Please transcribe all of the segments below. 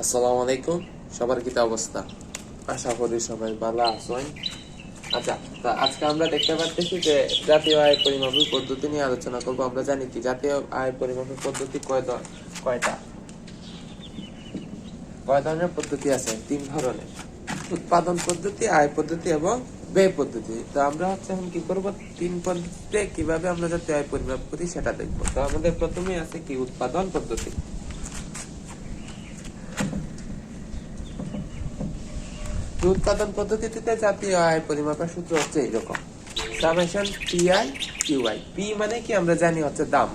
আসসালামু আলাইকুম। সবার কি অবস্থা? আশা করি সবাই ভালো আছেন। আচ্ছা আজকে আমরা দেখতে পাচ্ছি যে জাতীয় আয় পরিমাপের পদ্ধতি নিয়ে আলোচনা করব। আমরা জানি কি, জাতীয় আয় পরিমাপের পদ্ধতি কয় কয়টা? কয় ধরনের পদ্ধতি আছে? তিন ধরনের। উৎপাদন পদ্ধতি, আয় পদ্ধতি এবং ব্যয় পদ্ধতি। তো আমরা হচ্ছে এখন কি করব? তিন পদ্ধতিতে কীভাবে আমরা জাতীয় আয় পরিমাপ করি সেটা দেখব। তো আমাদের প্রথমে আছে কি, উৎপাদন পদ্ধতি। উৎপাদন পদ্ধতিতে জাতীয় আয় পরিমাপের সূত্র হচ্ছে এইরকম। Summation P I Q I P মানে কি আমরা জানি হচ্ছে দাম।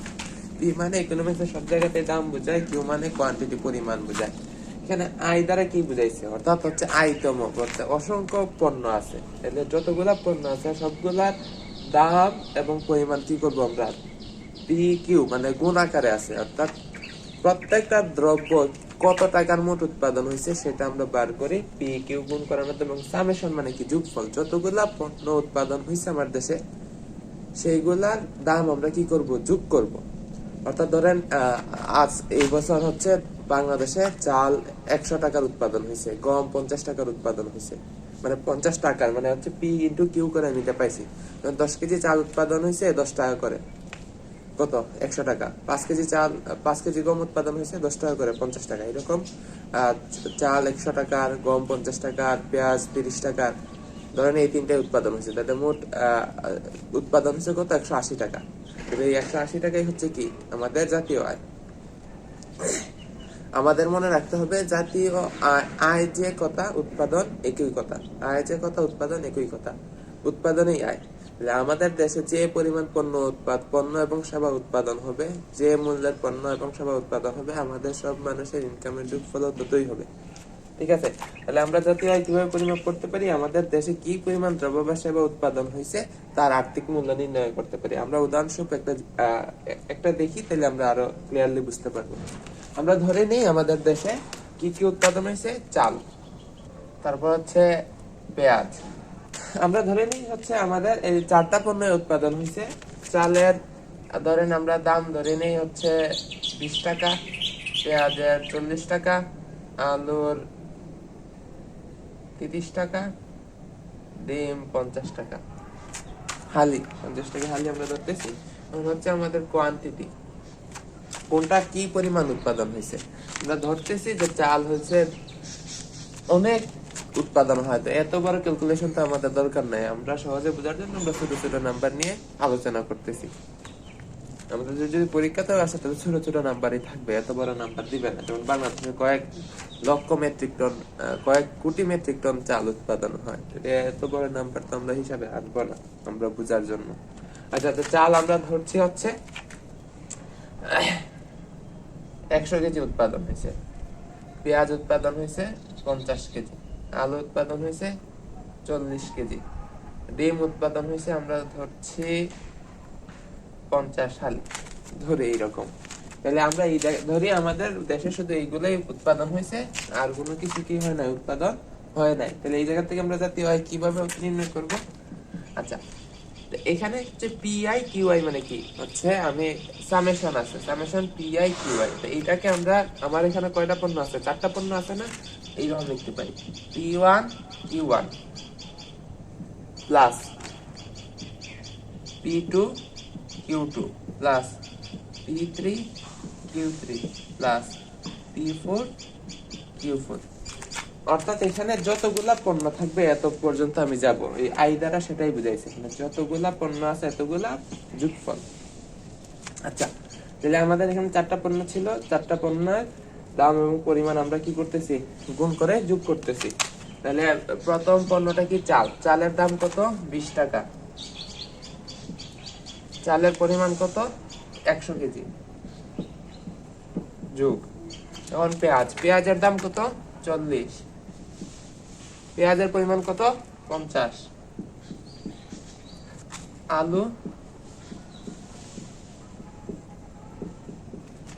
পি মানে ইকোনমিক্সের সব জায়গাতে দাম বোঝায় কিউ মানে কোয়ান্টিটি পরিমাণ বোঝায়। এখানে আয় দ্বারা কি বুঝাইছে? অর্থাৎ হচ্ছে আইতম বলতে অসংখ্য পণ্য আছে। তাহলে যতগুলা পণ্য আছে, সবগুলার দাম এবং পরিমাণ কি করব আমরা? পি কিউ মানে গুণ আকারে আছে, অর্থাৎ প্রত্যেকটা দ্রব্য কত টাকার মোট উৎপাদন হয়েছে সেটা আমরা বার করি পি কিউ গুণ করার মাধ্যমে, এবং সামেশন মানে কি? যোগফল। যতগুলা পণ্য উৎপাদন হয়েছে আমার দেশে, সেইগুলার দাম আমরা কি করব? যোগ করব। অর্থাৎ ধরেন আজ এই বছর হচ্ছে বাংলাদেশে চাল একশো টাকার উৎপাদন হয়েছে, গম পঞ্চাশ টাকার উৎপাদন হয়েছে। মানে পঞ্চাশ টাকার মানে হচ্ছে পি ইন্টু কিউ করে নিতে পাইছি। দশ কেজি চাল উৎপাদন হয়েছে দশ টাকা করে। কত? একশো টাকা। পাঁচ কেজি চাল, পাঁচ কেজি গম উৎপাদন হয়েছে দশ টাকা করে, পঞ্চাশ টাকা, এরকম। চাল একশো টাকার গম পঞ্চাশ টাকার পেঁয়াজ তিরিশ টাকার ধরেন এই তিনটাই উৎপাদন হয়েছে। তাতে মোট উৎপাদন হয়েছে কত? একশো আশি টাকা। এই একশো আশি টাকাই হচ্ছে কি? আমাদের জাতীয় আয়। আমাদের মনে রাখতে হবে জাতীয় আয়- যে কথা, উৎপাদন একই কথা। আয় যে কথা, উৎপাদন একই কথা। উৎপাদনই আয়। আমাদের দেশে যে পরিমাণ পণ্য উৎপাদ, পণ্য এবং সেবা উৎপাদন হবে, যে মূল্যের পণ্য এবং সেবা উৎপাদন হবে, আমাদের সব মানুষের ইনকামের যোগফল ততই হবে। ঠিক আছে? তাহলে আমরা জাতীয় আয় কীভাবে পরিমাপ করতে পারি, আমাদের দেশে কি পরিমাণ দ্রব্য বা সেবা উৎপাদন হয়েছে, তার আর্থিক মূল্য নির্ণয় করতে পারি। আমরা উদাহরণস্বরূপ একটা একটা দেখি, তাহলে আমরা আরও ক্লিয়ারলি বুঝতে পারব। আমরা ধরে নিই আমাদের দেশে কি কি উৎপাদন হয়েছে? চাল। তারপর হচ্ছে পেঁয়াজ। আমরা ধরে নিই হচ্ছে আমাদের এই চারটা পণ্যের উৎপাদন হয়েছে। চালের, ধরেন আমরা দাম ধরে নিই হচ্ছে বিশ টাকা, পেঁয়াজের চল্লিশ টাকা, আলুর তিরিশ টাকা, ডিম পঞ্চাশ টাকা। হালি, পঞ্চাশ টাকা হালি আমরা ধরতেছি। হচ্ছে আমাদের কোয়ান্টিটি কোনটা কি পরিমাণ উৎপাদন হয়েছে? আমরা ধরতেছি যে চাল হয়েছে অনেক উৎপাদন হয়। তো এত বড় ক্যালকুলেশন তো আমাদের দরকার নাই। আমরা সহজে বোঝার জন্য আমরা ছোট ছোট নাম্বার নিয়ে আলোচনা করতেছি। আমাদের যদি পরীক্ষাতেও আসে তাহলে ছোট ছোট নাম্বারই থাকবে। এত বড় নাম্বার দিবে না। যেমন বাংলাদেশে কয়েক লক্ষ মেট্রিক টন কয়েক কোটি মেট্রিক টন চাল উৎপাদন হয়। এত বড় নাম্বার তো আমরা হিসাবে আনব না, আমরা বোঝার জন্য। আচ্ছা তো চাল আমরা ধরছি হচ্ছে একশো কেজি উৎপাদন হয়েছে। পেঁয়াজ উৎপাদন হয়েছে পঞ্চাশ কেজি। আলু উৎপাদন হয়েছে চল্লিশ কেজি। ডিম উৎপাদন হয়েছে আমরা ধরছি পঞ্চাশ হালি, ধরে এইরকম। তাহলে আমরা এই ধরি আমাদের দেশে শুধু এইগুলোই উৎপাদন হয়েছে, আর কোনো কিছু কি হয় না, উৎপাদন হয় নাই। তাহলে এই জায়গা থেকে আমরা জাতীয় আয় কীভাবে নির্ণয় করব? আচ্ছা এখানে হচ্ছে পিআই কিউআই মানে কি? হচ্ছে আমি সামেশন আছে সামেশন পিআই কিউআই তো এইটাকে আমরা, আমার এখানে কয়টা পণ্য আছে? চারটা পণ্য আছে না? এইরকম লিখতে পারি P one Q one plus P two Q two plus P three Q three plus P four Q four অর্থাৎ এখানে যতগুলা পণ্য থাকবে এত পর্যন্ত আমি যাব। এই আই দ্বারা সেটাই বুঝাইছে। এখানে যতগুলা পণ্য আছে, এতগুলা যোগফল। আচ্ছা তাহলে আমাদের এখানে চারটা পণ্য ছিল। চারটা পণ্যের দাম এবং পরিমাণ আমরা কি করতেছি? গুণ করে যোগ করতেছি। তাহলে প্রথম পণ্যটা কি চাল? চালের দাম কত? বিশ টাকা। চালের পরিমাণ কত? একশো কেজি। যোগ। এখন পেঁয়াজ। পেঁয়াজের দাম কত? চল্লিশ। পেঁয়াজের পরিমাণ কত? পঞ্চাশ। আলু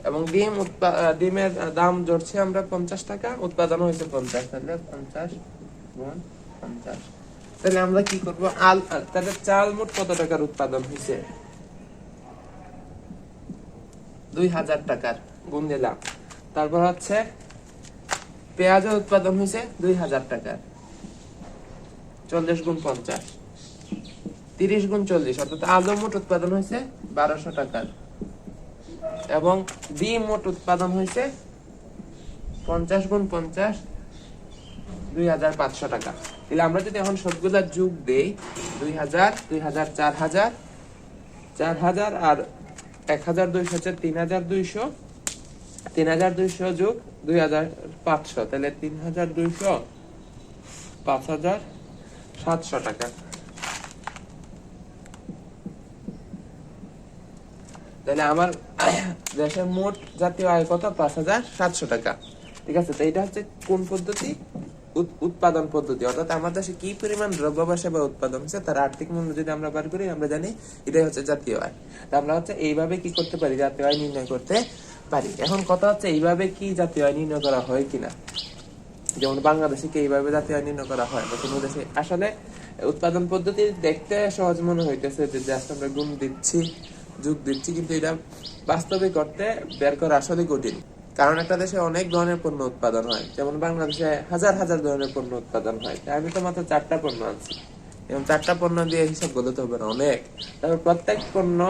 এবং ডিম ডিমের দাম জড়ছে আমরা পঞ্চাশ টাকা উৎপাদন হয়েছে পঞ্চাশ, তাহলে পঞ্চাশ গুণ পঞ্চাশ। তাহলে আমরা কি করব? আল তাহলে চাল মোট কত টাকার উৎপাদন হয়েছে? দুই হাজার টাকার গুণ দিলাম। তারপর হচ্ছে পেঁয়াজের উৎপাদন হয়েছে দুই হাজার টাকার। চল্লিশ গুণ পঞ্চাশ। তিরিশ গুণ চল্লিশ, অর্থাৎ আলু মোট উৎপাদন হয়েছে বারোশো টাকার। এবং ডিম মোট উৎপাদন হয়েছে পঞ্চাশ গুণ পঞ্চাশ, দুই হাজার পাঁচশো টাকা। তাহলে আমরা যদি এখন সবগুলা যুগ দেই, দুই হাজার দুই হাজার, চার হাজার চার হাজার আর এক হাজার দুইশো হচ্ছে তিন হাজার দুইশো। তিন হাজার দুইশো যোগ দুই হাজার পাঁচশো, তাহলে তিন হাজার দুইশো পাঁচ হাজার সাতশো টাকা। তাহলে আমার দেশের মোট জাতীয় আয় কত? পাঁচ হাজার সাতশো টাকা। ঠিক আছে? তো এটা হচ্ছে কোন পদ্ধতি? উৎ- উৎপাদন পদ্ধতি। অর্থাৎ আমার দেশে কি পরিমাণ দ্রব্য বা সেবা উৎপাদন হচ্ছে, তার আর্থিক মূল্য যদি আমরা বার করি, আমরা জানি এটাই হচ্ছে জাতীয় আয়। তা আমরা হচ্ছে এইভাবে কি করতে পারি? জাতীয় আয় নির্ণয় করতে পারি। এখন কথা হচ্ছে এইভাবে কি জাতীয় আয় নির্ণয় করা হয় কিনা? যেমন বাংলাদেশে কি এইভাবে জাতীয় আয় নির্ণয় করা হয়? বা কোনো দেশে আসলে উৎপাদন পদ্ধতি দেখতে সহজ মনে হইতেছে যে জাস্ট আমরা গুণ দিচ্ছি। যোগ দিচ্ছি, কিন্তু এটা বাস্তবে করতে বের করা আসলে কঠিন। কারণ একটা দেশে অনেক ধরনের পণ্য উৎপাদন হয়। যেমন বাংলাদেশে হাজার হাজার ধরনের পণ্য উৎপাদন হয়। আমি তো মাত্র চারটা পণ্য আনছি। এবং চারটা পণ্য দিয়ে হিসাব বলতে হবে না অনেক। তারপর প্রত্যেক পণ্য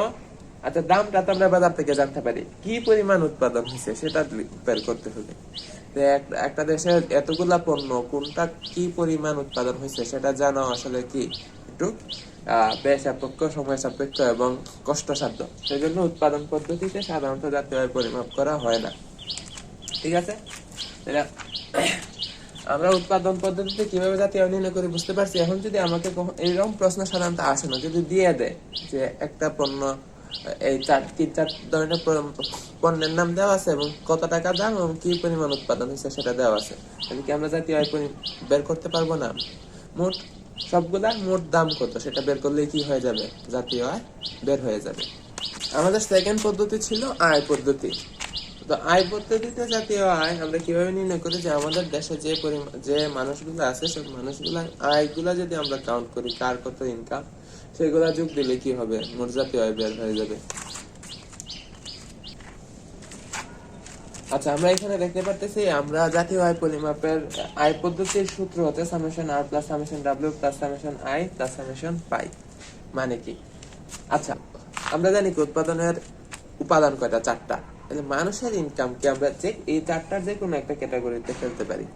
আচ্ছা দামটা তো আমরা বাজার থেকে জানতে পারি। কি পরিমাণ উৎপাদন হয়েছে সেটা বের করতে হবে। একটা দেশে এতগুলা পণ্য, কোনটা কি পরিমাণ উৎপাদন হয়েছে সেটা জানা আসলে কি? একটু আহ, ব্যয় সাপেক্ষ সময় সাপেক্ষ এবং কষ্টসাধ্য। সেই জন্য উৎপাদন পদ্ধতিতে সাধারণত জাতীয় আয় পরিমাপ করা হয় না। ঠিক আছে? আমরা উৎপাদন পদ্ধতিতে কীভাবে জাতীয় আয় নির্ণয় করি বুঝতে পারছি। এখন যদি আমাকে এইরকম প্রশ্ন সাধারণত আসে না যদি দিয়ে দেয় যে একটা পণ্য এই চার তিন চার ধরনের পণ্য- পণ্যের নাম দেওয়া আছে এবং কত টাকা দাম এবং কি পরিমাণ উৎপাদন হয়েছে সেটা দেওয়া আছে তাহলে কি আমরা জাতীয় আয় বের করতে পারব না? মোট সবগুলা মোট দাম কত? সেটা বের করলে কি হয়ে যাবে? জাতীয় আয় বের হয়ে যাবে। আমাদের সেকেন্ড পদ্ধতি ছিল আয় পদ্ধতি। তো আয় পদ্ধতিতে জাতীয় আয় আমরা কীভাবে নির্ণয় করি? যে আমাদের দেশে যে পরিমাণ যে মানুষগুলো আছে সব মানুষগুলা আয়গুলা যদি আমরা কাউন্ট করি, কার কত ইনকাম সেগুলা যোগ দিলে কি হবে? মোট জাতীয় আয় বের হয়ে যাবে। আচ্ছা আমরা এখানে দেখতে পারতেছি, আমরা জাতীয় আয় পরিমাপের আয় পদ্ধতির সূত্র হতে summation R plus summation W plus summation I plus summation pi মানে কি? আচ্ছা আমরা জানি কি উৎপাদনের উপাদান কয়টা? চারটা। মানুষের ইনকাম কি আমরা যে, এই চারটার যে কোনো একটা ক্যাটাগরিতে ফেলতে পারি।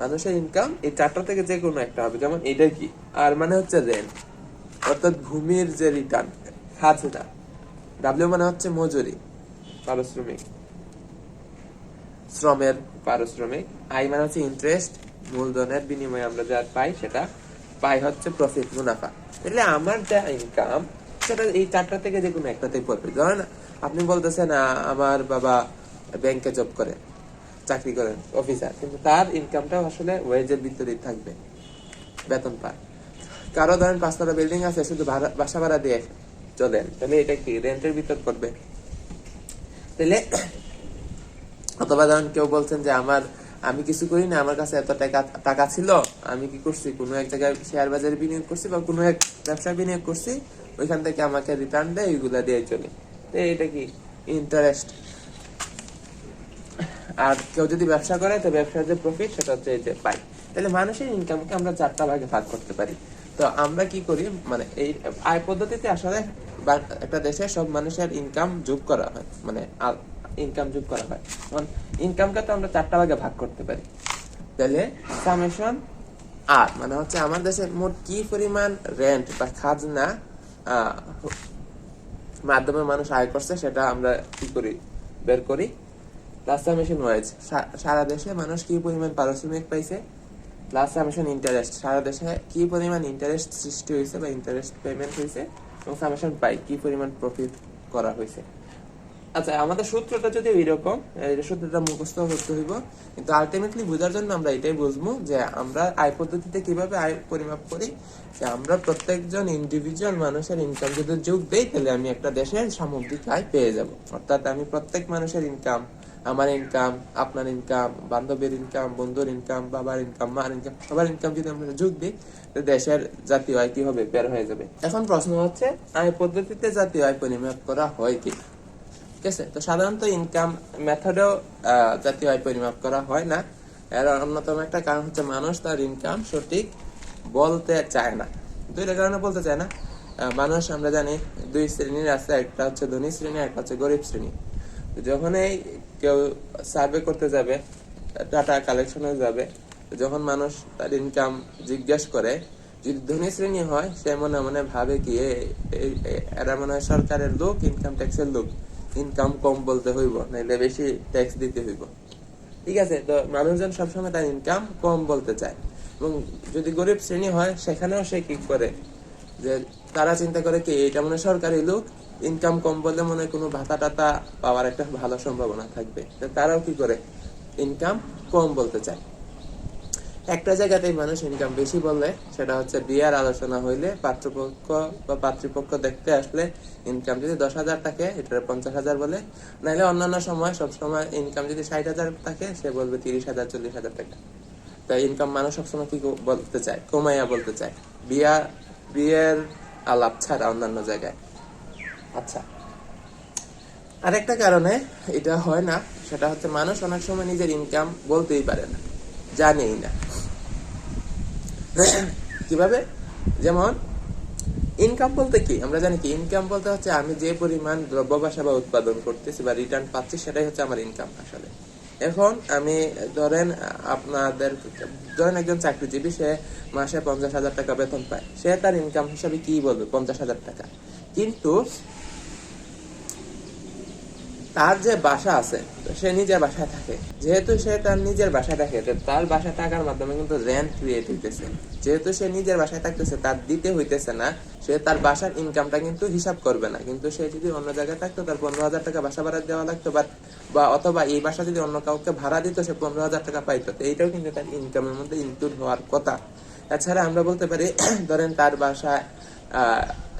মানুষের ইনকাম এই চারটা থেকে যে কোনো একটা হবে, যেমন এটা কি? আর মানে হচ্ছে রেন্ট অর্থাৎ ভূমির যে রিটার্ন খাজনা ডাব্লিউ মানে হচ্ছে মজুরি, পারিশ্রমিক। শ্রমের পারিশ্রমিক আই মানে হচ্ছে ইন্টারেস্ট মূলধনের বিনিময়ে আমরা যা পাই সেটা পাই হচ্ছে প্রফিট মুনাফা। তাহলে আমার যা ইনকাম সেটা এই চারটা থেকে যে কোনো একটাতেই পড়বে। ধরেন আপনি বলতেছেন আমার বাবা ব্যাংকে জব করে, চাকরি করেন অফিসার কিন্তু তার ইনকামটাও আসলে ওয়েজের ভিতরেই থাকবে, বেতন পায়। কারও ধরেন পাঁচতলা বিল্ডিং আছে, শুধু বাসা ভাড়া দিয়ে চলেন, তাহলে এটা কি রেন্টের ভিতর পড়বে? তাহলে অথবা ধরেন কেউ বলছেন যে আমার, আমি কিছু করি না, আমার কাছে এত টাকা টাকা ছিল, আমি কি করছি? কোনো এক জায়গায় শেয়ার বাজারে বিনিয়োগ করছি বা কোনো এক ব্যবসায় বিনিয়োগ করছি, ওইখান থেকে আমাকে রিটার্ন দেয়, ওইগুলা দিয়ে চলে। তো এটা কি? ইন্টারেস্ট আর কেউ যদি ব্যবসা করে, তো ব্যবসার যে প্রফিট সেটা হচ্ছে যে পাই তাহলে মানুষের ইনকামকে আমরা চারটা ভাগে ভাগ করতে পারি। তো আমরা কি করি? মানে এই আয় পদ্ধতিতে আসলে একটা দেশে সব মানুষের ইনকাম যোগ করা হয়। মানে ইনকাম যোগ করা হয়। ইনকামকে তো আমরা চারটা ভাগে ভাগ করতে পারি। তাহলে সামেশন আর মানে হচ্ছে আমার দেশে মোট কি পরিমাণ রেন্ট বা খাজনা মাধ্যমে মানুষ আয় করছে সেটা আমরা কি করি, বের করি। প্লাস সামেশন ওয়াইজ সারা দেশে মানুষ কি পরিমাণ পারিশ্রমিক পাইছে? প্লাস সামেশন ইন্টারেস্ট সারা দেশে কি পরিমাণ ইন্টারেস্ট সৃষ্টি হয়েছে বা ইন্টারেস্ট পেমেন্ট হয়েছে এবং সামেশন পাই, কি পরিমাণ প্রফিট করা হয়েছে আচ্ছা আমাদের সূত্রটা যদি এরকম সূত্রটা মুখস্থ করতে হইব, কিন্তু আলটিমেটলি বোঝার জন্য আমরা এটাই বুঝব যে আমরা আয় পদ্ধতিতে কীভাবে আয় পরিমাপ করি, যে আমরা প্রত্যেকজন ইন্ডিভিজুয়াল মানুষের ইনকাম যদি যোগ দেই, তাহলে আমি একটা দেশের সামগ্রিক আয় পেয়ে যাব। অর্থাৎ আমি প্রত্যেক মানুষের ইনকাম আমার ইনকাম আপনার ইনকাম বান্ধবীর ইনকাম বন্ধুর ইনকাম বাবার ইনকাম মার ইনকাম সবার ইনকাম যদি আমরা যোগ দিই দেশের জাতীয় আয় কি হবে? বের হয়ে যাবে। এখন প্রশ্ন হচ্ছে, আয় পদ্ধতিতে জাতীয় আয় পরিমাপ করা হয় কি? ঠিক আছে, তো সাধারণত ইনকাম মেথডেও জাতীয় আয় পরিমাপ করা হয় না। এর অন্যতম একটা কারণ হচ্ছে মানুষ তার ইনকাম সঠিক বলতে চায় না। দুইটা কারণে বলতে চায় না। মানুষ আমরা জানি দুই শ্রেণির আছে, একটা হচ্ছে ধনী শ্রেণি একটা হচ্ছে গরিব শ্রেণি। যখনই কেউ সার্ভে করতে যাবে ডাটা কালেকশনে যাবে যখন মানুষ তার ইনকাম জিজ্ঞেস করে, যদি ধনী শ্রেণি হয়, সে মনে মনে ভাবে কি এরা মনে হয় সরকারের লোক ইনকাম ট্যাক্সের লোক। ইনকাম কম বলতে হইব, নাইলে বেশি ট্যাক্স দিতে হইব। ঠিক আছে, তো মানুষজন সবসময় তার ইনকাম কম বলতে চায়। এবং যদি গরিব শ্রেণি হয়, সেখানেও সে কি করে? যে তারা চিন্তা করে কি, এটা মনে সরকারি লোক ইনকাম কম বললে মনে হয় কোনো ভাতা টাতা পাওয়ার একটা ভালো সম্ভাবনা থাকবে। তারাও কি করে? ইনকাম কম বলতে চায়। একটা জায়গাতেই মানুষ ইনকাম বেশি বললে সেটা হচ্ছে বিয়ার আলোচনা হইলে পাত্রপক্ষ বা পাত্রপক্ষ দেখতে আসলে ইনকাম যদি দশ হাজার থাকে এটা পঞ্চাশ হাজার বলে। নাহলে অন্যান্য সময় সব সময় ইনকাম যদি ষাট হাজার থাকে, সে বলবে তিরিশ হাজার, চল্লিশ হাজার টাকা। তাই ইনকাম মানুষ সবসময় কি বলতে চায়, কমাইয়া বলতে চায়। বিয়া, বিয়ের আলাপ ছাড়া অন্যান্য জায়গায়। আচ্ছা। আরেকটা কারণে এটা হয় না, সেটা হচ্ছে মানুষ অনেক সময় নিজের ইনকাম বলতেই পারে না, জানেই না। কীভাবে? যেমন ইনকাম বলতে কি? আমরা জানি কি ইনকাম বলতে হচ্ছে আমি যে পরিমাণ দ্রব্য বা সেবা উৎপাদন করতেছি বা রিটার্ন পাচ্ছি, সেটাই হচ্ছে আমার ইনকাম আসলে। এখন আমি, ধরেন, আপনাদের, ধরেন একজন চাকরিজীবী, সে মাসে পঞ্চাশ হাজার টাকা বেতন পায়। সে তার ইনকাম হিসাবে কি বলবে? পঞ্চাশ হাজার টাকা। কিন্তু তার যে বাসা আছে সে নিজের বাসায় থাকে। যেহেতু সে তার নিজের বাসায় থাকে তার বাসায় থাকার মাধ্যমে কিন্তু রেন্ট ক্রিয়েট হইতেছে। যেহেতু সে নিজের বাসায় থাকতেছে, তার দিতে হইতেছে না, সে তার বাসার ইনকামটা কিন্তু হিসাব করবে না। কিন্তু সে যদি অন্য জায়গায় থাকতো, তার পনেরো হাজার টাকা বাসা ভাড়া দেওয়া লাগতো, বা বা অথবা এই বাসা যদি অন্য কাউকে ভাড়া দিত, সে পনেরো হাজার টাকা পাইতো। তো এইটাও কিন্তু তার ইনকামের মধ্যে ইনক্লুড হওয়ার কথা। এছাড়া আমরা বলতে পারি, ধরেন তার বাসায়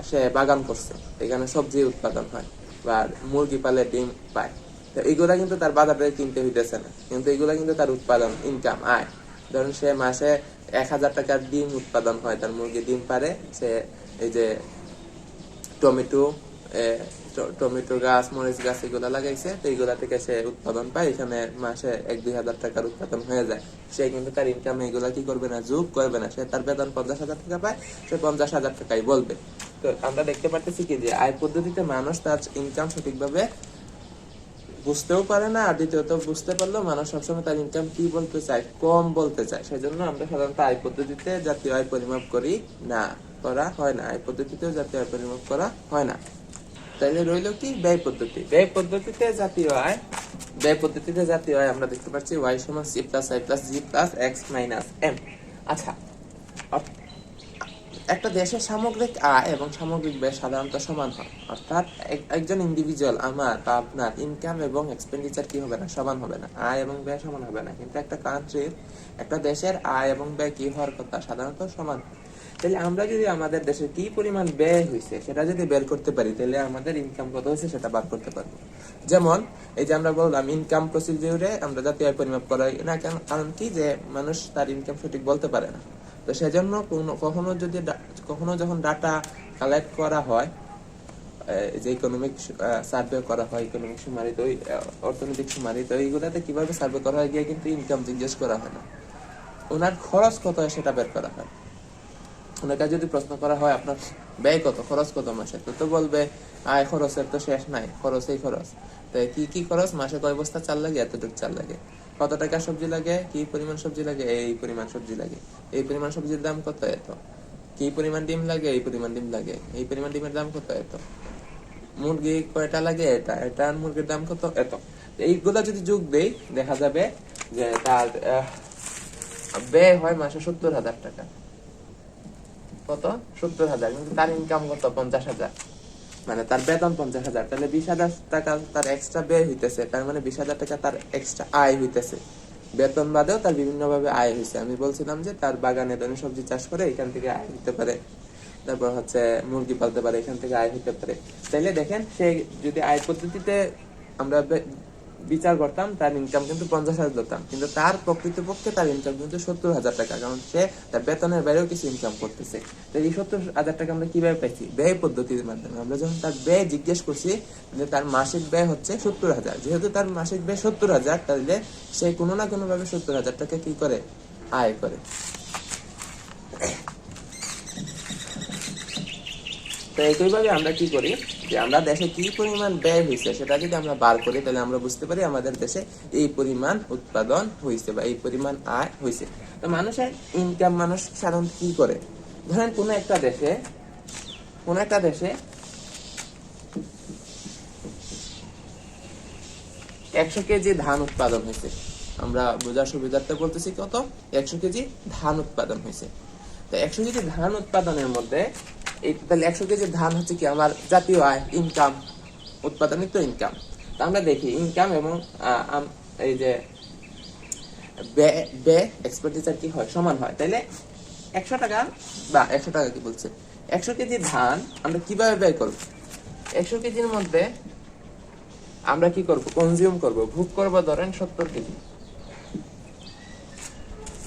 সে বাগান করছে। এখানে সবজি উৎপাদন হয়। বা মুরগি পালে ডিম পায়। তো এগুলা কিন্তু তার বাজারে কিনতে হইতেছে না। কিন্তু এগুলা কিন্তু তার উৎপাদন ইনকাম আয়। ধরুন সে মাসে এক হাজার টাকার ডিম উৎপাদন হয়, তার মুরগি ডিম পারে, সে এই যে টমেটো টমেটো গাছ, মরিচ গাছ এগুলা লাগাইছে, তো এগুলা থেকে সে উৎপাদন পায়। এখানে মাসে এক, দুই হাজার টাকার উৎপাদন হয়ে যায়। সে কিন্তু তার ইনকাম এগুলা কি করবে না, যোগ করবে না। সে তার বেতন পঞ্চাশ হাজার টাকা পায়, সে পঞ্চাশ হাজার টাকাই বলবে। তো আমরা দেখতে পারতেছি কি যে আয় পদ্ধতিতে মানুষ তার ইনকাম সঠিকভাবে বুঝতেও পারে না, আর দ্বিতীয়ত বুঝতে পারলেও মানুষ সবসময় তার ইনকাম কি বলতে চায়, কম বলতে চায়। সেজন্য আমরা সাধারণত আয় পদ্ধতিতে জাতীয় আয় পরিমাপ করি না, করা হয় না। আয় পদ্ধতিতেও জাতীয় আয় পরিমাপ করা হয় না। তাইলে রইল কি? ব্যয় পদ্ধতি। ব্যয় পদ্ধতিতে জাতীয় আয়, ব্যয় পদ্ধতিতে জাতীয় আয় আমরা দেখতে পাচ্ছি ওয়াই সমান C plus I plus G plus X minus M আচ্ছা একটা দেশের সামগ্রিক আয় এবং সামগ্রিক ব্যয় সাধারণত সমান হয়। অর্থাৎ একজন ইন্ডিভিজুয়াল আমার বা আপনার ইনকাম এবং এক্সপেন্ডিচার কি হবে না? সমান হবে না। আয় এবং ব্যয় সমান হবে না। কিন্তু একটা কান্ট্রির একটা দেশের আয় এবং ব্যয় কি হওয়ার কথা? সাধারণত সমান তাহলে আমরা যদি আমাদের দেশে কি পরিমাণ ব্যয় হয়েছে সেটা যদি বের করতে পারি, তাহলে আমাদের ইনকাম কত হয়েছে সেটা বার করতে পারব। যেমন, এই যে আমরা বললাম ইনকাম প্রসিডিউরে আমরা জাতীয় আয় পরিমাপ করাই না কারণ কি যে মানুষ তার ইনকাম সঠিক বলতে পারে না। তো সেজন্য কখনো যদি কখনো যখন ডাটা কালেক্ট করা হয় যে ইকোনমিক সার্ভে করা হয় ইকোনমিক সুমারি তো অর্থনৈতিক সুমারি তো এইগুলাতে কীভাবে সার্ভে করা হয়, গিয়ে কিন্তু ইনকাম জিজ্ঞেস করা হয় না। ওনার খরচ কত হয় সেটা বের করা হয়। ওনাকে যদি প্রশ্ন করা হয়, আপনার ব্যয় কত? খরচ কত মাসে? তো তো বলবে, আয়, খরচের তো শেষ নাই। খরচই খরচ। তো কি কি খরচ? মাসে কয় বস্তা চাল লাগে? এতটুকু চাল লাগে। কত টাকা সবজি লাগে? কি পরিমাণ সবজি লাগে? এই পরিমাণ সবজি লাগে। এই পরিমাণ সবজির দাম কত এত? কি পরিমাণ ডিম লাগে? এই পরিমাণ ডিম লাগে। এই পরিমাণ ডিমের দাম কত এত? মুরগি কয়টা লাগে? এটা। এটা মুরগির দাম কত এত? এইগুলা যদি যোগ দেই, দেখা যাবে যে তার ব্যয় হয় মাসে সত্তর হাজার টাকা। কত? সত্তর হাজার। কিন্তু তার ইনকাম কত? পঞ্চাশ হাজার। মানে তার বেতন পঞ্চাশ হাজার। তাহলে বিশ হাজার টাকা তার এক্সট্রা ব্যয় হইতেছে, তার মানে বিশ হাজার টাকা তার এক্সট্রা আয় হইতেছে। বেতন বাদেও তার বিভিন্ন ভাবে আয় হয়েছে আমি বলছিলাম যে তার বাগানে ধরেন সবজি চাষ করে এখান থেকে আয় হইতে পারে। তারপর হচ্ছে মুরগি পালতে পারে, এখান থেকে আয় হইতে পারে। তাইলে দেখেন সে যদি আয় পদ্ধতিতে আমরা বিচার করতাম, তার ইনকাম কিন্তু পঞ্চাশ হাজার ধরতাম। কিন্তু তার প্রকৃতপক্ষে তার ইনকাম কিন্তু সত্তর হাজার টাকা, কারণ সে তার বেতনের বাইরেও কিছু ইনকাম করতেছে। তো এই সত্তর হাজার টাকা আমরা কীভাবে পাইছি? ব্যয় পদ্ধতির মাধ্যমে। আমরা যখন তার ব্যয় জিজ্ঞেস করছি, যে তার মাসিক ব্যয় হচ্ছে সত্তর হাজার। যেহেতু তার মাসিক ব্যয় সত্তর হাজার, তাহলে সে কোনো না কোনো ভাবে সত্তর হাজার টাকা কি করে? আয় করে। তো একইভাবে আমরা কি করি যে আমরা দেশে কি পরিমাণ ব্যয় হয়েছে সেটা যদি আমরা বার করি, তাহলে আমরা বুঝতে পারি আমাদের দেশে এই পরিমাণ উৎপাদন হয়েছে বা এই পরিমাণ আয় হয়েছে তো মানুষের ইনকাম মানুষ সাধারণত কি করে? ধরেন কোনো একটা দেশে, কোন একটা দেশে একশো কেজি ধান উৎপাদন হয়েছে আমরা বোঝার সুবিধার্থে বলতেছি কত? একশো কেজি ধান উৎপাদন হয়েছে তো একশো কেজি ধান উৎপাদনের মধ্যে তাহলে একশো কেজি ধান হচ্ছে কি আমার জাতীয় আয় ইনকাম উৎপাদনিত ইনকাম তো আমরা দেখি ইনকাম এবং এই যে, ব্যয় ব্যয় এক্সপেন্ডিচার কি হয়, সমান হয়। তাইলে একশো টাকা বা একশো টাকা কি বলছে? একশো কেজি ধান আমরা কীভাবে ব্যয় করব? একশো কেজির মধ্যে আমরা কি করব? কনজিউম করব। ভোগ করব ধরেন সত্তর কেজি।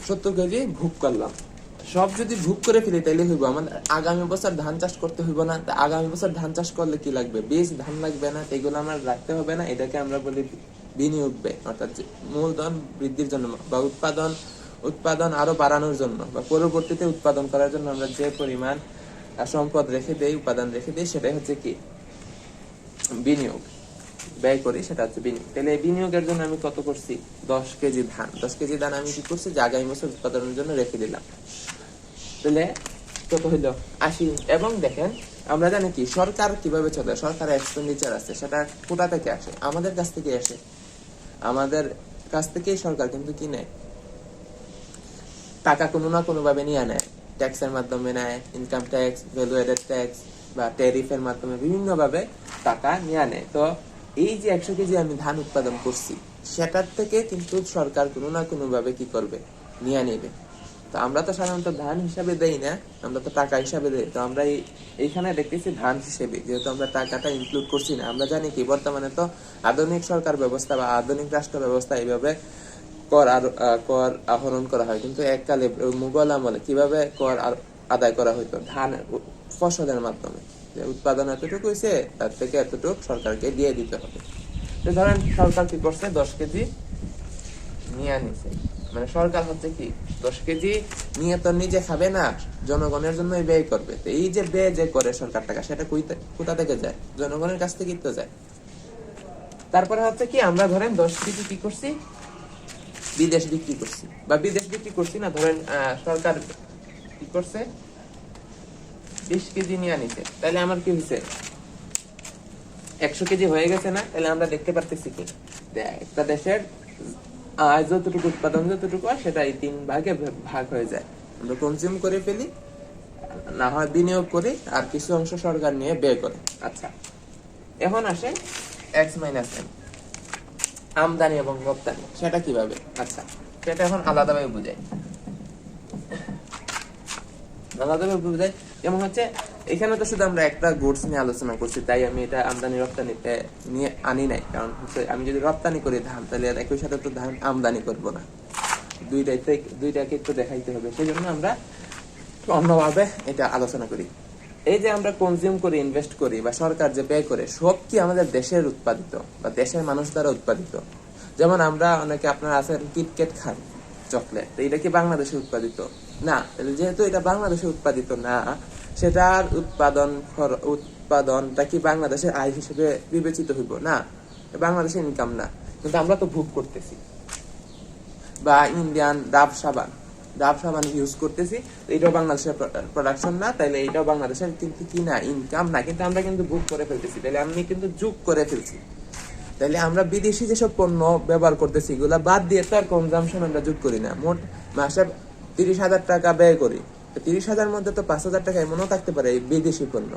সত্তর কেজি ভোগ করলাম। সব যদি ভোগ করে ফেলি, তাইলে হইব। আমাদের আগামী বছর ধান চাষ করতে হইব না। আগামী বছর ধান চাষ করলে কি লাগবে? বীজ, ধান লাগবে না। এগুলো আমরা রাখতে হবে না। এটাকে আমরা বলি বিনিয়োগ ব্যয় অর্থাৎ মূলধন বৃদ্ধির জন্য বা উৎপাদন উৎপাদন আরও বাড়ানোর জন্য বা পরবর্তীতে উৎপাদন করার জন্য আমরা যে পরিমাণ সম্পদ রেখে দেই, উপাদান রেখে দেই, সেটাই হচ্ছে কি? বিনিয়োগ। ব্যয় করি, সেটা হচ্ছে বিনিয়োগ তাহলে বিনিয়োগের জন্য আমি কত করছি? দশ কেজি ধান। দশ কেজি ধান আমি কি করছি? যে আগামী বছর উৎপাদনের জন্য রেখে দিলাম। তাহলে কত হইল? আশি। এবং দেখেন, আমরা জানি কি, সরকার কীভাবে চলে? সরকার এক্সপেন্ডিচার আছে, সেটা কোথা থেকে আসে? আমাদের কাছ থেকে আসে। আমাদের কাছ থেকেই সরকার কিন্তু কি নেয় টাকা কোনো না কোনো ভাবে নিয়ে নেয়। ট্যাক্সের মাধ্যমে নেয় income tax value added tax বা ট্যারিফের মাধ্যমে বিভিন্ন ভাবে টাকা নিয়ে নেয় তো এই যে একশো কেজি আমি ধান উৎপাদন করছি, সেটার থেকে কিন্তু সরকার কোনো না কোনো ভাবে কি করবে? নিয়ে নেবে। তো আমরা তো সাধারণত ধান হিসাবে দেই না, আমরা তো টাকা হিসাবে দেই। তো আমরা এইখানে দেখতেছি ধান হিসেবে, যেহেতু আমরা টাকাটা ইনক্লুড করছি না, আমরা জানি কি, বর্তমানে তো আধুনিক সরকার ব্যবস্থা বা আধুনিক রাষ্ট্র ব্যবস্থা এইভাবে কর আর কর আহরণ করা হয়। কিন্তু এককালে মুঘল আমলে কীভাবে কর আদায় করা হইতো? ধান, ফসলের মাধ্যমে। উৎপাদন এতটুকু হয়েছে, তার থেকে এতটুকু সরকারকে দিয়ে দিতে হবে। ধরেন সরকার কি করছে? দশ কেজি নিয়ে নিছে মানে সরকার হচ্ছে কি, দশ কেজি নিয়ে তো নিজে খাবে না, জনগণের জন্যই ব্যয় করবে। তো এই যে ব্যয় যে করে সরকার টাকা, সেটা কোথা থেকে যায়? জনগণের কাছ থেকেই তো যায়। তারপরে হচ্ছে কি, আমরা ধরেন দশ কেজি কি করছি? বিদেশ বিক্রি করছি। বা বিদেশ বিক্রি করছি না, ধরেন সরকার কি করছে? বিশ কেজি নিয়ে আনিছে তাহলে আমার কি হয়েছে একশো কেজি হয়ে গেছে না? তাহলে আমরা দেখতে পারতেছি কি? একটা দেশের আয় যতটুকু, উৎপাদন যতটুকু হয়, সেটা এই তিন ভাগে ভাগ হয়ে যায়। আমরা কনজিউম করে ফেলি, না হয় বিনিয়োগ করি, আর কিছু অংশ সরকার নিয়ে ব্যয় করে। আচ্ছা এখন আসে এক্স মাইনাস এম আমদানি এবং রপ্তানি, সেটা কীভাবে? আচ্ছা সেটা এখন আলাদাভাবে বুঝাই। আলাদাভাবে বুঝাই যেমন হচ্ছে, এখানে তো শুধু আমরা একটা গুডস নিয়ে আলোচনা করছি, তাই আমি এটা আমদানি রপ্তানিতে নিয়ে আনি নাই। কারণ হচ্ছে, আমি যদি রপ্তানি করি ধান, তাহলে একই সাথে তো ধান আমদানি করব না। দুইটাই দুইটাকে একটু দেখাইতে হবে। সেই জন্য আমরা অন্যভাবে এটা আলোচনা করি। এই যে আমরা কনজিউম করি ইনভেস্ট করি বা সরকার যে ব্যয় করে, সব কি আমাদের দেশের উৎপাদিত বা দেশের মানুষ দ্বারা উৎপাদিত? যেমন আমরা অনেকে আপনারা আছেন কিটকেট খান চকলেট এটা কি বাংলাদেশে উৎপাদিত? না যেহেতু এটা বাংলাদেশে উৎপাদিত না সেটার উৎপাদন উৎপাদনটা কি বাংলাদেশের আয় হিসেবে বিবেচিত হইব? না, বাংলাদেশের ইনকাম না। কিন্তু আমরা তো ভোগ করতেছি। বা ইন্ডিয়ান ডাব সাবান। ডাব সাবান ইউজ করতেছি। এটাও বাংলাদেশের প্রোডাকশন না, তাইলে এটাও বাংলাদেশের কিন্তু কি না ইনকাম না। কিন্তু আমরা কিন্তু বুক করে ফেলতেছি। তাইলে আমি কিন্তু যুগ করে ফেলছি। তাইলে আমরা বিদেশি যেসব পণ্য ব্যবহার করতেছি, এগুলা বাদ দিয়ে তো আর কনজামশন আমরা যোগ করি না। মোট মাসে তিরিশ হাজার টাকা ব্যয় করি। তিরিশ হাজার মধ্যে তো পাঁচ হাজার টাকা এমনও থাকতে পারে বিদেশি পণ্য।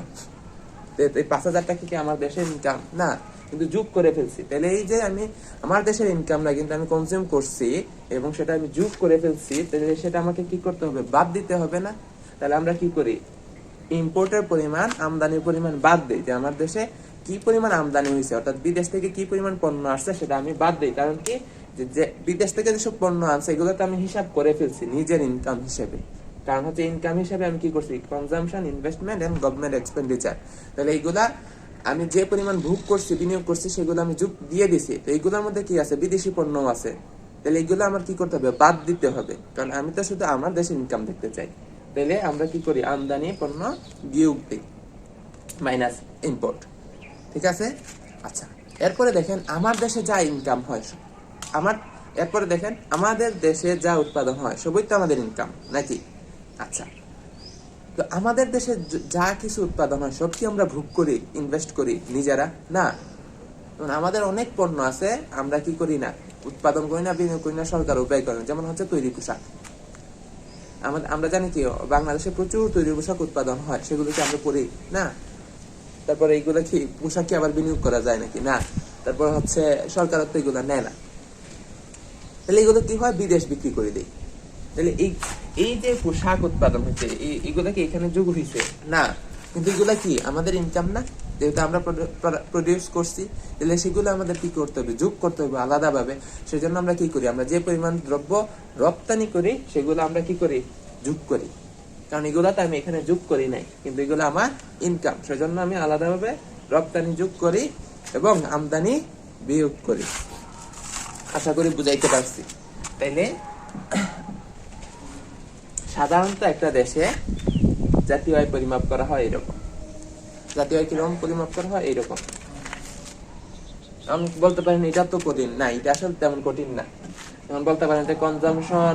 এই পাঁচ হাজার টাকা কি আমার দেশের ইনকাম না, কিন্তু যোগ করে ফেলছি। তাহলে এই যে আমি, আমার দেশের ইনকাম না, কিন্তু আমি কনজিউম করছি এবং সেটা আমি যোগ করে ফেলছি, তাহলে সেটা আমাকে কি করতে হবে? বাদ দিতে হবে না? তাহলে আমরা কি করি? ইম্পোর্টের পরিমাণ আমদানির পরিমাণ বাদ দিই। যে আমার দেশে কি পরিমাণ আমদানি হয়েছে, অর্থাৎ বিদেশ থেকে কি পরিমাণ পণ্য আসছে, সেটা আমি বাদ দিই। কারণ কি? যে বিদেশ থেকে যেসব পণ্য আনছে এগুলো তো আমি হিসাব করে ফেলছি নিজের ইনকাম হিসেবে। কারণ হচ্ছে ইনকাম হিসেবে আমি কি করছি? Consumption investment and government expenditure তাহলে এইগুলা আমি যে পরিমাণ ভোগ করছি, বিনিয়োগ করছি, সেগুলো আমি যোগ দিয়ে দিছি। তো এইগুলোর মধ্যে কি আছে? বিদেশি পণ্য আছে। তাহলে এইগুলো আমার কি করতে হবে? বাদ দিতে হবে। কারণ আমি তো শুধু আমার দেশের ইনকাম দেখতে চাই। তাহলে আমরা কি করি? আমদানি পণ্য বিয়োগ দিই। মাইনাস ইম্পোর্ট ঠিক আছে? আচ্ছা এরপরে দেখেন আমার দেশে যা ইনকাম হয়, আমার, এরপরে দেখেন আমাদের দেশে যা উৎপাদন হয়, সবই তো আমাদের ইনকাম নাকি? আচ্ছা। তো আমাদের দেশে যা কিছু উৎপাদন হয়, সব কি আমরা ভোগ করি ইনভেস্ট করি, নিজেরা? না। আমাদের অনেক পণ্য আছে, আমরা কি করি না? উৎপাদন করি না, বিনিয়োগ করি না, সরকার উপায় করে। যেমন হচ্ছে তৈরি পোশাক। আমাদের আমরা জানি কি, বাংলাদেশে প্রচুর তৈরি পোশাক উৎপাদন হয়, সেগুলো কি আমরা পরি? না। তারপরে এইগুলো কি, পোশাক কি আবার বিনিয়োগ করা যায় নাকি? না। তারপর হচ্ছে সরকার তো এগুলো নেয় না। তাহলে এগুলো কি হয়? বিদেশ বিক্রি করে দেয়। তাহলে এই এই যে পোশাক উৎপাদন হচ্ছে এগুলা কি এখানে যোগ হয়েছে? না, কিন্তু এগুলা কি আমাদের ইনকাম না? যেহেতু আমরা প্রডিউস করছি, তাহলে সেগুলো আমাদের কি করতে হবে? যোগ করতে হবে আলাদাভাবে। সেজন্য আমরা কি করি? আমরা যে পরিমাণ দ্রব্য রপ্তানি করি, সেগুলো আমরা কি করি? যোগ করি। কারণ এগুলা তো আমি এখানে যোগ করি নাই, কিন্তু এগুলো আমার ইনকাম সেজন্য আমি আলাদাভাবে রপ্তানি যোগ করি এবং আমদানি বিয়োগ করি। আশা করি বুঝাইতে পারছি। তাইলে সাধারণত একটা দেশে জাতীয় আয় পরিমাপ করা হয় এরকম। জাতীয় আয় কীরকম পরিমাপ করা হয় এইরকম। আমি বলতে পারেন এটা তো কঠিন। না, এটা আসলে তেমন কঠিন না। যেমন বলতে পারেন যে কনজামশন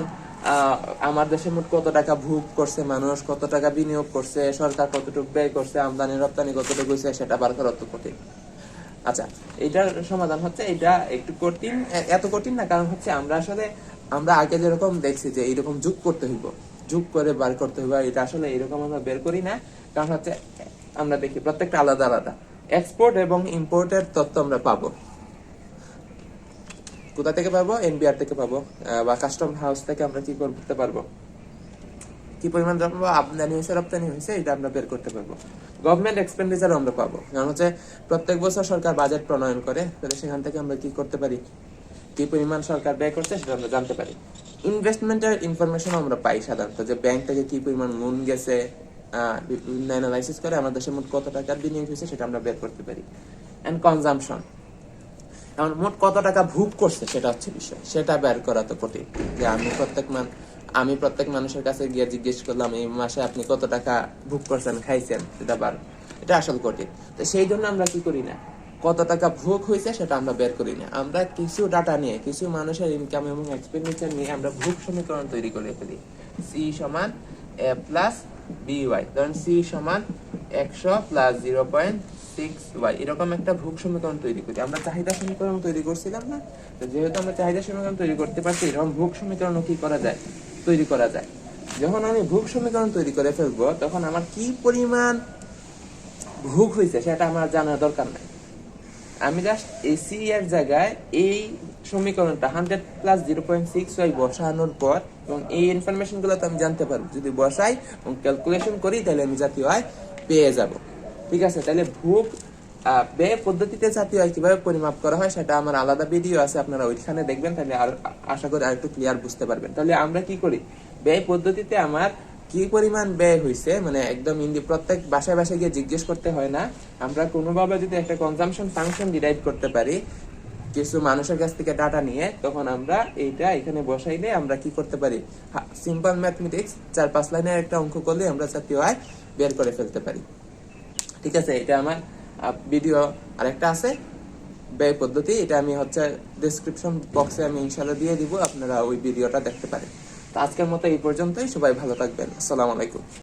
আমার দেশে মোট কত টাকা ভোগ করছে মানুষ, কত টাকা বিনিয়োগ করছে, সরকার কতটুকু ব্যয় করছে, আমদানি, রপ্তানি কতটুকু হয়েছে, সেটা বার করা তো কঠিন। আচ্ছা এটার সমাধান হচ্ছে, এটা একটু কঠিন এত কঠিন না, কারণ হচ্ছে আমরা আসলে, আমরা আগে যেরকম দেখছি যে এইরকম যোগ করতে হইব। যোগ করে বার করতে হইব এটা আসলে এরকম আমরা বের করি না, কারণ হচ্ছে আমরা দেখি প্রত্যেকটা আলাদা আলাদা। এক্সপোর্ট এবং ইম্পোর্টের তথ্য আমরা পাবো। কোথা থেকে পাবো? এনবিআর থেকে পাবো বা কাস্টম হাউস থেকে আমরা কি করতে পারব? কি পরিমাণ দ্রব্য আমদানি হয়েছে, রপ্তানি হয়েছে, এটা আমরা বের করতে পারব। গভর্নমেন্ট এক্সপেন্ডিচার আমরা পাবো। কারণ হচ্ছে প্রত্যেক বছর সরকার বাজেট প্রণয়ন করে, তাহলে সেখান থেকে আমরা কি করতে পারি? কি পরিমাণ সরকার ব্যয় করছে সেটা আমরা জানতে পারি। ইনভেস্টমেন্টের ইনফরমেশন আমরা পাই সাধারণত, যে ব্যাংক থেকে কি পরিমাণ লোন গেছে অ্যানালাইসিস করে আমাদের দেশে মোট কত টাকার বিনিয়োগ হয়েছে সেটা আমরা বের করতে পারি। এন্ড কনজামশন এখন মোট কত টাকা ভোগ করছে সেটা হচ্ছে বিষয়। সেটা বের করা তো কঠিন। যে আমি প্রত্যেক মান, আমি প্রত্যেক মানুষের কাছে গিয়ে জিজ্ঞেস করলাম, এই মাসে আপনি কত টাকা ভোগ করছেন, খাইছেন? সেটা বার। এটা আসল কঠিন। তো সেই জন্য আমরা কি করি না? কত টাকা ভোগ হয়েছে সেটা আমরা বের করি না। আমরা কিছু ডাটা নিয়ে, কিছু মানুষের ইনকাম এবং এক্সপেন্ডিচার নিয়ে আমরা ভোগ সমীকরণ তৈরি করে ফেলি। সি সমান এ প্লাস বি ওয়াই ধরেন সি সমান একশো plus zero point six Y এরকম একটা ভোগ সমীকরণ তৈরি করি। আমরা চাহিদা সমীকরণ তৈরি করছিলাম না? তো যেহেতু আমরা চাহিদা সমীকরণ তৈরি করতে পারছি, এরকম ভোগ সমীকরণ কি করা যায়? তৈরি করা যায়। যখন আমি ভোগ সমীকরণ তৈরি করে ফেলব, তখন আমার কি পরিমাণ ভোগ হয়েছে সেটা আমার জানার দরকার নাই। আমি জাস্ট এসি এর জায়গায় এই সমীকরণটা hundred plus zero point six Y বসানোর পর এবং এই ইনফরমেশনগুলো তো আমি জানতে পারব। যদি বসাই এবং ক্যালকুলেশন করি, তাহলে আমি জাতীয় আয় পেয়ে যাব। ঠিক আছে? তাহলে ভোগ ব্যয় পদ্ধতিতে জাতীয় আয় কীভাবে পরিমাপ করা হয় সেটা আমার আলাদা ভিডিও আছে, আপনারা ওইখানে দেখবেন, তাহলে আর আশা করি আর একটু ক্লিয়ার বুঝতে পারবেন। তাহলে আমরা কি করি? ব্যয় পদ্ধতিতে আমার কি পরিমাণ ব্যয় হয়েছে মানে একদম ইন্দি প্রত্যেক বাসায় বাসায় গিয়ে জিজ্ঞেস করতে হয় না। আমরা কোনোভাবে যদি একটা কনজামশন ফাংশন ডিরাইভ করতে পারি, কিছু মানুষের কাছ থেকে ডাটা নিয়ে, তখন আমরা এইটা এখানে বসাইলে আমরা কি করতে পারি? সিম্পল ম্যাথমেটিক্স চার পাঁচ লাইনের একটা অঙ্ক করলে আমরা জাতীয় আয় বের করে ফেলতে পারি। ঠিক আছে, এটা আমার ভিডিও আরেকটা আছে। ব্যয় পদ্ধতি, এটা আমি হচ্ছে ডেসক্রিপশন বক্সে আমি ইনশাল্লাহ দিয়ে দিব, আপনারা ওই ভিডিওটা দেখতে পারেন। আজকের মতো এই পর্যন্তই। সবাই ভালো থাকবেন। আসসালামু আলাইকুম।